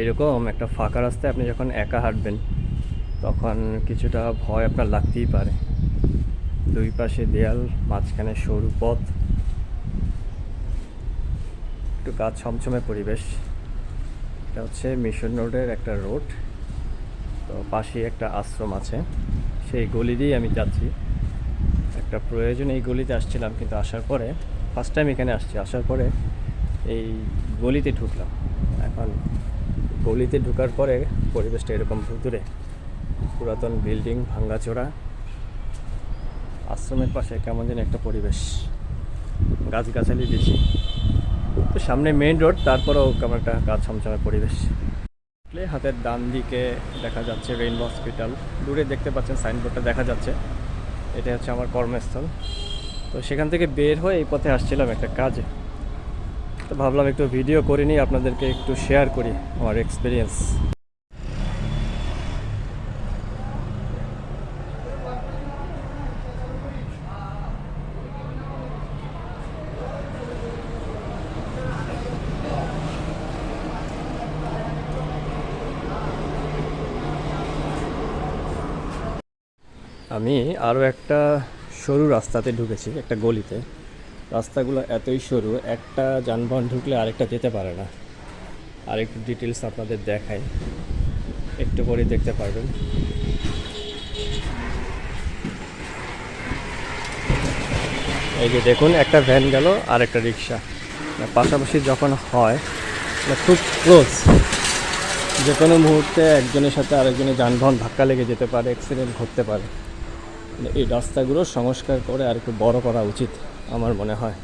এরকম একটা ফাঁকা রাস্তায় আপনি যখন একা হাঁটবেন, তখন কিছুটা ভয় আপনার লাগতেই পারে। দুই পাশে দেয়াল, মাঝখানে সরু পথ, একটু গাছ ছমছমে পরিবেশ। এটা হচ্ছে মিশন রোডের একটা রোড। তো পাশেই একটা আশ্রম আছে। সেই গলি দিয়েই আমি যাচ্ছি। একটা প্রয়োজন এই গলিতে আসছিলাম, কিন্তু আসার পরে ফার্স্ট টাইম এখানে আসছি। আসার পরে এই গলিতে ঢুকলাম। এখন গলিতে ঢোকার পরে পরিবেশটা এরকম ভুতুরে পুরাতন বিল্ডিং ভাঙ্গাচোরা আশ্রমের পাশে কেমন যেন একটা পরিবেশ। গাছগাছালি বেশি। তো সামনে মেন রোড তারপরেও কেমন একটা গাছ ছমছমে পরিবেশ। হাতের ডান দিকে দেখা যাচ্ছে রেইনবো হসপিটাল দূরে দেখতে পাচ্ছেন সাইনবোর্ডটা দেখা যাচ্ছে। এটা হচ্ছে আমার কর্মস্থল। তো সেখান থেকে বের হয়ে এই পথে আসছিলাম একটা কাজে। তো ভাবলাম একটু ভিডিও করে নিই, আপনাদেরকে একটু শেয়ার করি আমার এক্সপিরিয়েন্স আমি আরও একটা সরু রাস্তাতে ঢুকেছি, একটা গলিতে। রাস্তাগুলো এতই সরু, একটা যানবাহন ঢুকলে আরেকটা যেতে পারে না। আর একটু ডিটেলস আপনাদের দেখাই। একটু পরে দেখতে পারবেন। এই যে দেখুন, একটা ভ্যান গেল আর একটা রিক্সা। পাশাপাশি যখন হয় মানে খুব ক্লোজ যে কোনো মুহূর্তে একজনের সাথে আরেকজনের যানবাহন ধাক্কা লেগে যেতে পারে অ্যাক্সিডেন্ট ঘটতে পারে। এই রাস্তাগুলো সংস্কার করে আর একটু বড় করা উচিত আমার মনে হয়।